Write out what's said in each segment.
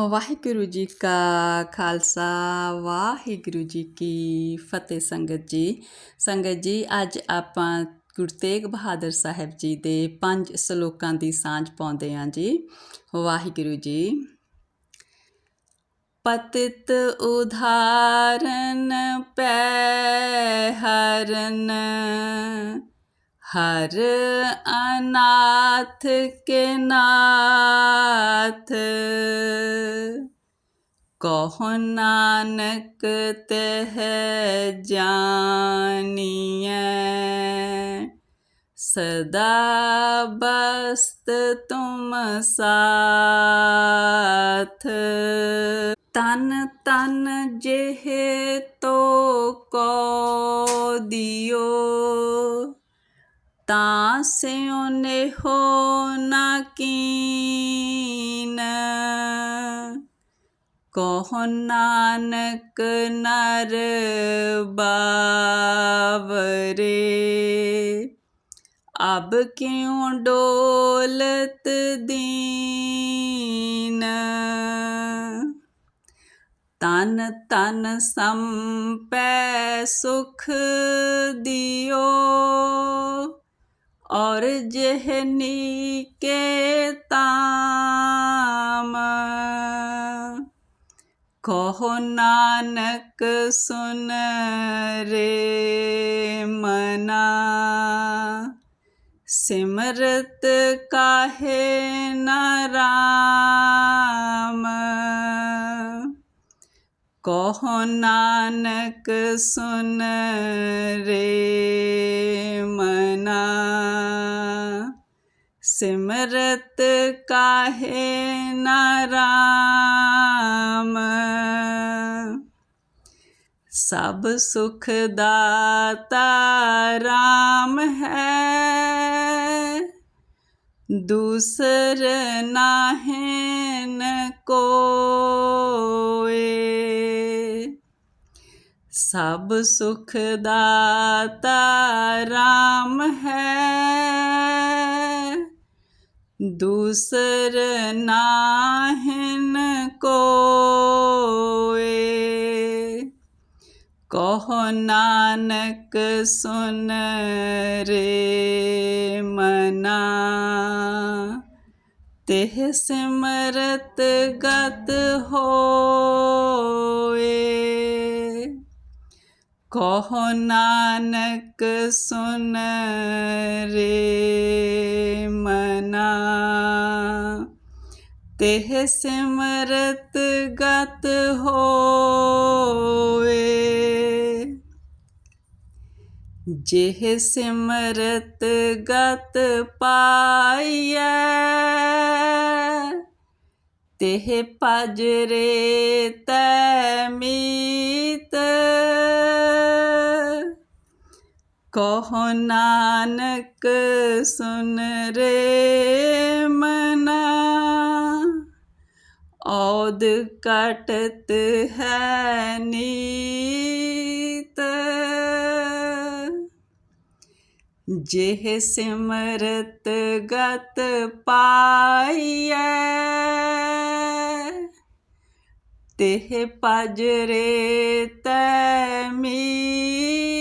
ਵਾਹਿਗੁਰੂ ਜੀ ਕਾ ਖਾਲਸਾ ਵਾਹਿਗੁਰੂ ਜੀ ਕੀ ਫਤਿਹ ਸੰਗਤ ਜੀ। ਸੰਗਤ ਜੀ, ਅੱਜ ਆਪਾਂ ਗੁਰੂ ਤੇਗ ਬਹਾਦਰ ਸਾਹਿਬ ਜੀ ਦੇ ਪੰਜ ਸ਼ਲੋਕਾਂ ਦੀ ਸਾਂਝ ਪਾਉਂਦੇ ਹਾਂ ਜੀ। ਵਾਹਿਗੁਰੂ ਜੀ। ਪਤਿਤ ਉਧਾਰਨ ਪੈ ਹਰਨ ਹਰ ਅਨਾਥ ਕੇ ਨਾਥ। ਕਹੋ ਨਾਨਕ ਤਹ ਜਾਨੀਐ। ਸਦਾ ਬਸਤ ਤੁਮ ਸਾਥ। ਤਨ ਤਨ ਜਿਹ ਤੋ ਕੋ ਦਿਓ। ਤਾਂ ਸਿਉ ਨੇ ਹੋ ਨਾ ਕੀਨ। ਕਹੋ ਨਾਨਕ ਨਰ ਬਾਵਰੇ, ਅਬ ਕਿਉ ਡੋਲਤ ਦੀਨ? ਤਨ ਤਨ ਸੰਪੈ ਸੁਖ ਦਿਓ। ਔਰ ਜਹਨੀ ਕੇ ਤਾਮ। ਕਹੋ ਨਾਨਕ ਸੁਨ ਰੇ ਮਨਾ। ਸਿਮਰਤ ਕਾਹੇ ਨਾਰਾਮ ਕਹੋ ਨਾਨਕ ਸੁਨ ਰੇ ਮਨਾ। ਸਿਮਰਤ ਕਾਹੇ ਨਾਰਾਮ ਸਭ ਸੁਖ ਦਾਤਾ ਰਾਮ ਹੈ। ਦੂਸਰ ਨਾਹਿਨ ਕੋਏ। ਸਭ ਸੁਖ ਦਾਤਾ ਰਾਮ ਹੈ। ਦੂਸਰ ਨਾਹਿਨ ਕੋਏ। ਕਹੋ ਨਾਨਕ ਸੁਨ ਰੇ ਮਨਾ। ਤਿਹ ਸਿਮਰਤ ਗਤ ਹੋਏ। ਕਹੋ ਨਾਨਕ ਸੁਨ ਰੇ ਮਨਾ। ਤਿਹ ਸਿਮਰਤ ਗਤ ਹੋਏ ਜਿਹ ਸਿਮਰਤ ਗਤ ਪਾਈਐ, ਤਿਹ ਭਜ ਰੇ ਤੈ ਮੀਤ। ਕਹੋ ਨਾਨਕ ਸੁਨ ਰੇ ਮਨਾ। ਔਦ ਕਟਤ ਹੈ ਨੀਤ। ਜਿਹ ਸਿਮਰਤ ਗਤ ਪਾਈਐ, ਤਿਹ ਪਜਰੇ ਰੇ ਤੈ ਮੀਤ।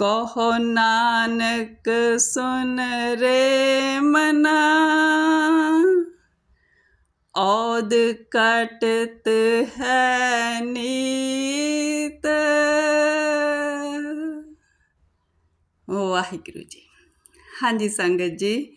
ਕਹੋ ਨਾਨਕ ਸੁਨ ਰੇ ਮਨਾ। ਔਦ ਕਟਤ ਹੈ ਨੀਤ। ਵਾਹਿਗੁਰੂ ਜੀ। ਹਾਂਜੀ ਸੰਗਤ ਜੀ